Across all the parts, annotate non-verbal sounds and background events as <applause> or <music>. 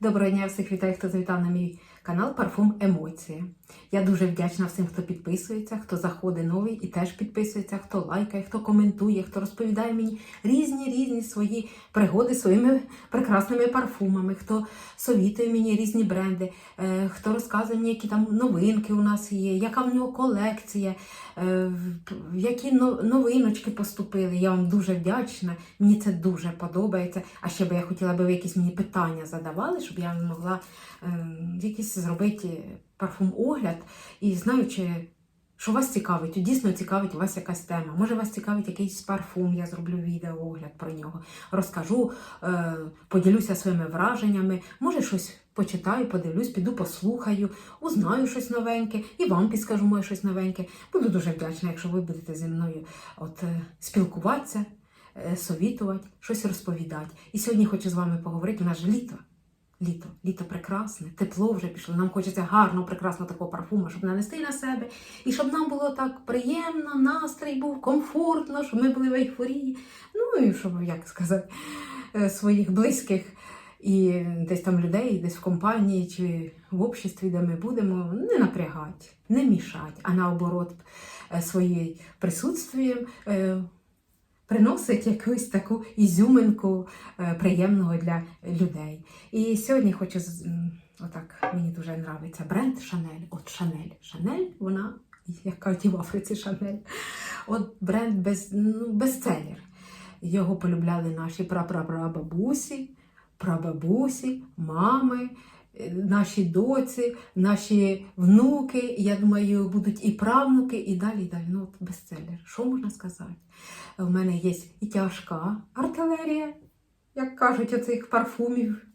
Доброго дня всіх вітаю, хто завітав на мій канал Парфум Емоції. Я дуже вдячна всім, хто підписується, хто заходить новий і теж підписується, хто лайкає, хто коментує, хто розповідає мені різні різні свої пригоди своїми прекрасними парфумами, хто совітує мені різні бренди, е, хто розказує мені, які там новинки у нас є, яка в нього колекція, е, які новиночки поступили. Я вам дуже вдячна. Мені це дуже подобається. А ще би я хотіла, би ви якісь мені питання задавали, щоб я могла е, зробити парфум-огляд і знаючи. Що вас цікавить? Дійсно цікавить вас якась тема. Може, вас цікавить якийсь парфум, я зроблю відеоогляд про нього. Розкажу, е, поділюся своїми враженнями. Може, щось почитаю, подивлюсь, піду послухаю, узнаю щось новеньке і вам підскажу моє щось новеньке. Буду дуже вдячна, якщо ви будете зі мною от, е, спілкуватися, е, совітувати, щось розповідати. І сьогодні хочу з вами поговорити. У нас же літо. Літо, літо прекрасне, тепло вже пішло. Нам хочеться гарно, прекрасного такого парфуму, щоб нанести на себе. І щоб нам було так приємно, настрій був, комфортно, щоб ми були в ейфорії. Ну і щоб, як сказати, е, своїх близьких і десь там людей, десь в компанії чи в обществі, де ми будемо, не напрягати, не мішати, а наоборот, е, своїм присутствієм е, приносить якусь таку ізюминку е, приємного для людей. І сьогодні хочу отак, мені дуже подобається бренд Шанель. От Шанель. Шанель, вона, як кажуть в Африці Шанель. От бренд без, ну, бестселер. Його полюбляли наші прапрапрабабусі, прабабусі, мами, наші доці, наші внуки. Я думаю, будуть і правнуки, і далі, і далі. Ну, от бестселер. Що можна сказати? У мене є і тяжка артилерія, як кажуть, оцих парфумів.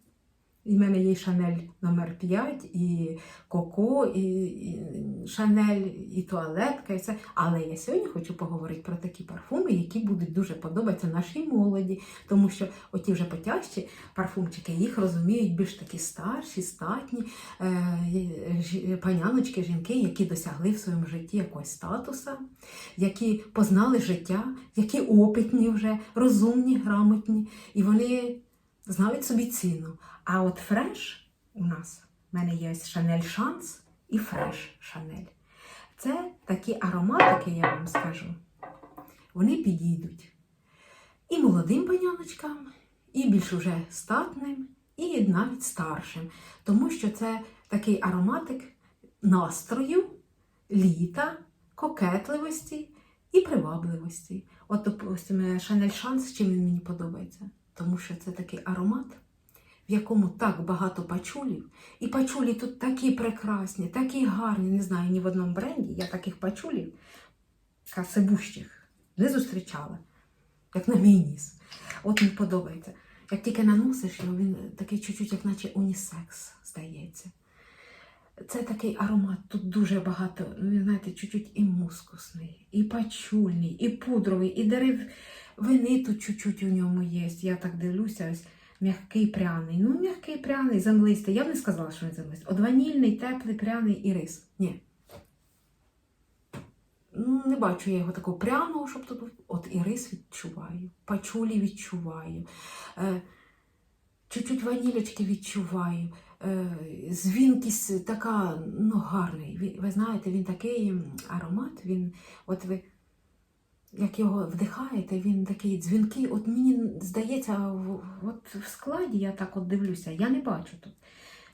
І в мене є Шанель номер 5, і Коко, і, і Шанель, і туалетка, і все. Але я сьогодні хочу поговорити про такі парфуми, які будуть дуже подобатися нашій молоді, тому що оті вже потяжчі парфумчики, їх розуміють більш такі старші, статні е, жі- паняночки, жінки, які досягли в своєму житті якогось статуса, які познали життя, які опитні вже, розумні, грамотні, і вони знають собі ціну. А от фреш у нас, в мене є Шанель Шанс і фреш Шанель. Це такі ароматики, я вам скажу. Вони підійдуть і молодим паняночкам, і більш уже статним, і навіть старшим. Тому що це такий ароматик настрою, літа, кокетливості і привабливості. От, допустимо, Шанель Шанс, чим він мені подобається? Тому що це такий аромат, в якому так багато пачулів. І пачулі тут такі прекрасні, такі гарні. Не знаю, ні в одному бренді я таких пачулів касебущих не зустрічала, як на мій ніс. От мені подобається. Як тільки наносиш він такий чуть-чуть, як наче унісекс, здається. Це такий аромат, тут дуже багато, ну, знаєте, чуть-чуть і мускусний, і пачульний, і пудровий, і деревини тут чуть-чуть у ньому є. Я так дивлюся, ось м'який пряний. Ну, м'який пряний, землистий. Я б не сказала, що він землистий. От ванільний, теплий, пряний і рис. Ні. Ну, не бачу я його такого пряного, щоб тут. був. От і рис відчуваю, пачулі відчуваю. Е, чуть-чуть ванілечки відчуваю. Е, Звінкість така ну, гарний. Ви, ви знаєте, він такий аромат, він, от ви як його вдихаєте, він такий дзвінкий. От мені здається, от в складі я так от дивлюся, я не бачу тут.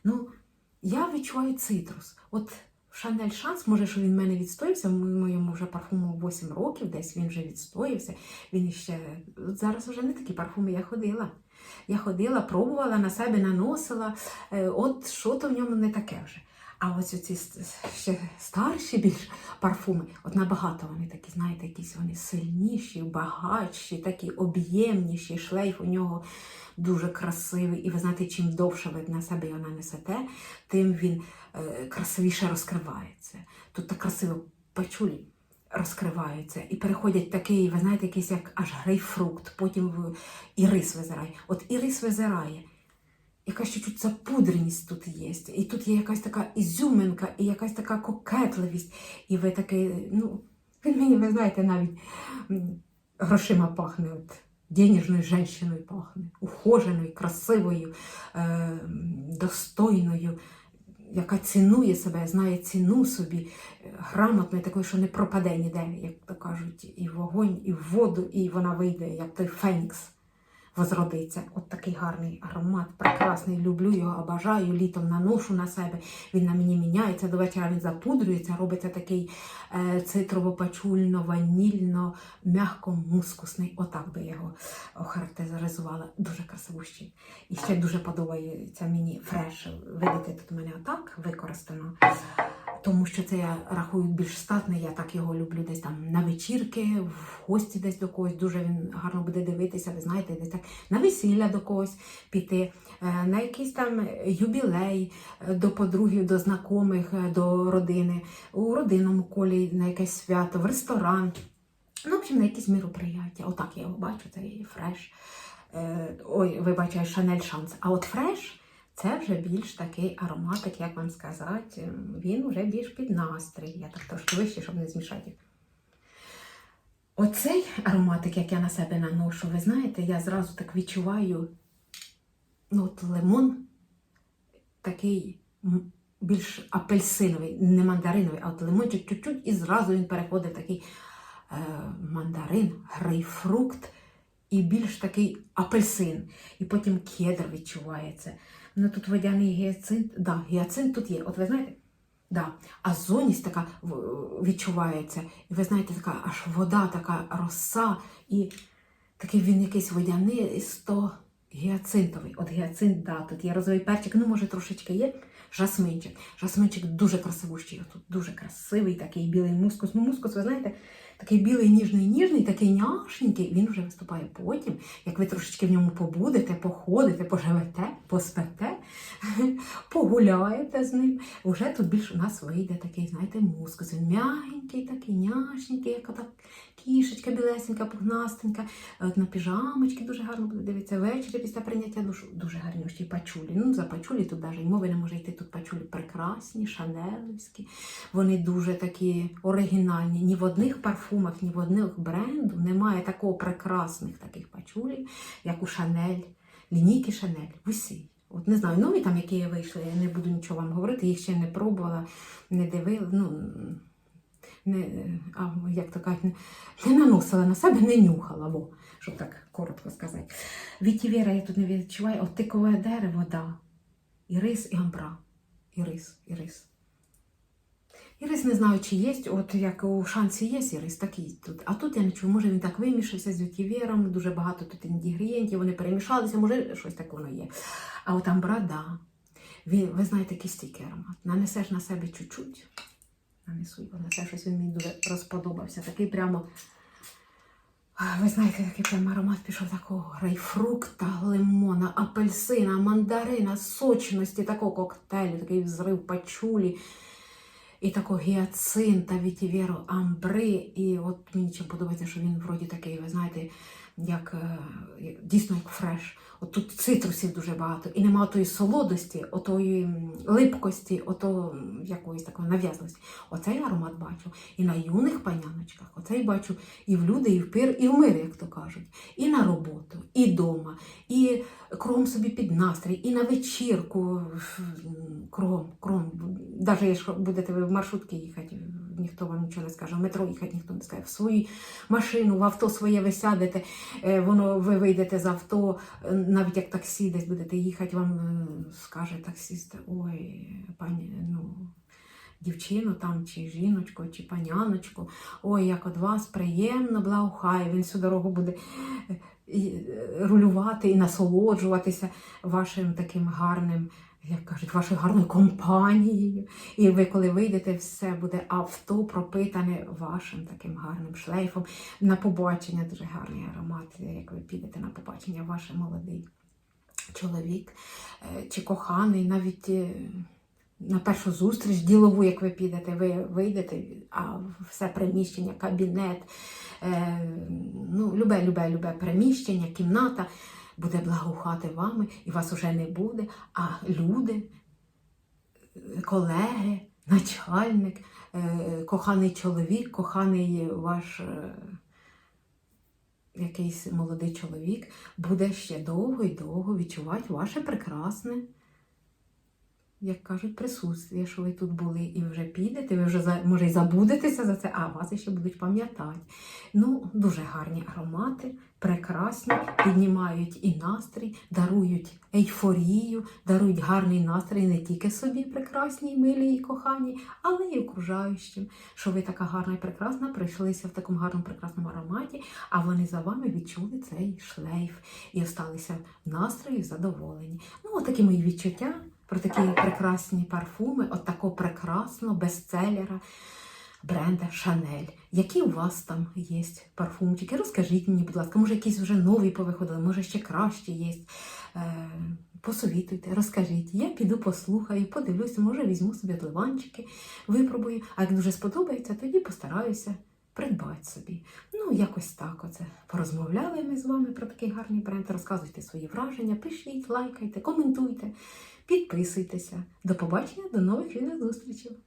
Ну, я відчуваю цитрус. От Шанель Шанс, може, що він в мене відстоївся, моєму вже парфуму 8 років, десь він вже відстоївся. Він іще от зараз вже не такі парфуми я ходила. Я ходила, пробувала на себе, наносила. Е, От що то в ньому не таке вже. А ось оці ще старші більш парфуми, от набагато вони такі, знаєте, якісь вони сильніші, багатші, такі об'ємніші. Шлейф у нього дуже красивий. І ви знаєте, чим довше ви на себе його нанесете, тим він е, красивіше розкривається. Тут так красиво пачулі розкриваються і переходять такий, ви знаєте, якийсь як аж грейпфрукт, потім ірис визирає. От ірис визирає. Якась чуть-чуть запудреність тут є. І тут є якась така ізюминка, і якась така кокетливість. І ви такий, ну, він мені, ви знаєте, навіть грошима пахне. От денежною жінкою пахне, ухоженою, красивою, е, достойною, яка цінує себе, знає ціну собі, е, грамотною, такою, що не пропаде ніде, як то кажуть, і в вогонь, і в воду, і вона вийде, як той фенікс возродиться. От такий гарний аромат, прекрасний. Люблю його, обажаю, літом наношу на себе. Він на мені міняється. До вечора він запудрюється, робиться такий е, цитрово-пачульно-ванільно, м'яко-мускусний. Отак би його охарактеризувала. Дуже красивущий. І ще дуже подобається мені фреш. Видите, тут у мене отак використано. Тому що це я рахую більш статний, я так його люблю десь там на вечірки, в гості десь до когось. Дуже він гарно буде дивитися, ви знаєте, десь так на весілля до когось піти, е, на якийсь там юбілей е, до подругів, до знайомих, е, до родини, у родинному колі на якесь свято, в ресторан. Ну, в общем, на якісь мероприяття. Отак я його бачу, цей фреш. Ой, вибачаю, Шанель Шанс. А от фреш. Це вже більш такий ароматик, як вам сказати, він вже більш під настрій. Я так трошки вище, щоб не змішати. Оцей ароматик, як я на себе наношу, ви знаєте, я зразу так відчуваю ну, от лимон такий більш апельсиновий, не мандариновий, а от лимончик чуть-чуть, і зразу він переходить в такий е, мандарин, грейпфрукт і більш такий апельсин. І потім кедр відчувається. Ну тут водяний гіацинт, да, гіацинт тут є. От ви знаєте? Да. А зоність така відчувається. І ви знаєте, така аж вода, така роса, і такий він якийсь водяний, то гіацинтовий. От гіацинт, да, тут є розовий перчик, ну може трошечки є. Жасминчик. Жасминчик дуже красивущий. Тут дуже красивий, такий білий мускус. Ну, мускус, ви знаєте, такий білий, ніжний, ніжний, такий няшненький. Він вже виступає потім. Як ви трошечки в ньому побудете, походите, поживете, поспете, <laughs> погуляєте з ним. Уже тут більш у нас вийде такий, знаєте, мускус. Він м'ягенький, такий няшненький, як ота кішечка білесенька, пухнастенька. От на піжамочки дуже гарно буде дивитися. Ввечері після прийняття душу дуже гарнющі пачулі. Ну, за пачулі тут навіть мови не може йти. Тут пачулі прекрасні, шанелівські. Вони дуже такі оригінальні. Ні в одних парфумах, ні в одних бренду немає такого прекрасних таких пачулів, як у Шанель, лінійки Шанель. Усі. От не знаю, нові там, які вийшли, я не буду нічого вам говорити, їх ще не пробувала, не дивила. Ну, не, а, як то кажуть, не наносила на себе, не нюхала, бо, щоб так коротко сказати. Вітівера я тут не відчуваю, от тикове дерево, да. І рис, і амбра. І рис, і рис. Ірис не знаю, чи є, от як у шансі є ірис, такий тут. А тут я не чую, може він так вимішався з вітівером, дуже багато тут інгредієнтів, вони перемішалися, може щось таке воно є. А от амбра, да. Він, ви знаєте, який стійкий аромат. Нанесеш на себе чуть-чуть, нанесу його на це щось він мені дуже розподобався. Такий прямо, ви знаєте, такий прямо аромат пішов такого грейпфрукта, лимона, апельсина, мандарина, сочності, такого коктейлю, такий взрив пачулі. І такого гіацинта, вітіверу, амбри. І от мені чим подобається, що він вроді такий, ви знаєте, як е, дійсно як фреш. От тут цитрусів дуже багато. І нема тої солодості, отої липкості, ото якоїсь такої нав'язливості. Оцей аромат бачу. І на юних паняночках, оцей бачу і в люди, і в пир, і в мир, як то кажуть. І на роботу, і вдома, і кром собі під настрій, і на вечірку м, кром, кром. Навіть якщо будете ви в маршрутки їхати, ніхто вам нічого не скаже, в метро їхати ніхто не скаже. В свою машину, в авто своє ви сядете, е, воно ви вийдете з авто, е, навіть як таксі десь будете їхати, вам е, скаже таксист, ой, пані, ну. Дівчину там, чи жіночку, чи паняночку, ой, як от вас приємно, благохай, він всю дорогу буде рулювати і насолоджуватися вашим таким гарним, як кажуть, вашою гарною компанією. І ви, коли вийдете, все буде авто пропитане вашим таким гарним шлейфом. На побачення дуже гарний аромат, як ви підете на побачення, ваш молодий чоловік е, чи коханий, навіть. е, На першу зустріч ділову, як ви підете, ви вийдете, а все приміщення, кабінет, е, ну, любе, любе, любе приміщення, кімната буде благоухати вами, і вас уже не буде, а люди, колеги, начальник, е, коханий чоловік, коханий ваш е, якийсь молодий чоловік буде ще довго і довго відчувати ваше прекрасне як кажуть, присутствие, що ви тут були і вже підете, ви вже може й забудетеся за це, а вас ще будуть пам'ятати. Ну, дуже гарні аромати, прекрасні, піднімають і настрій, дарують ейфорію, дарують гарний настрій не тільки собі прекрасній, милій і коханій, але й окружаючим. Що ви така гарна і прекрасна, прийшлися в такому гарному прекрасному ароматі, а вони за вами відчули цей шлейф і осталися в настрої задоволені. Ну, отакі мої відчуття про такі прекрасні парфуми, от такого прекрасного бестселера бренда Шанель. Які у вас там є парфумчики? Розкажіть мені, будь ласка, може якісь вже нові повиходили, може ще кращі є. Е, посовітуйте, розкажіть. Я піду послухаю, подивлюся, може візьму собі дливанчики, випробую. А як дуже сподобається, тоді постараюся придбати собі. Ну, якось так оце. Порозмовляли ми з вами про такий гарний бренд. Розказуйте свої враження, пишіть, лайкайте, коментуйте, підписуйтеся. До побачення, до нових відеозустрічей.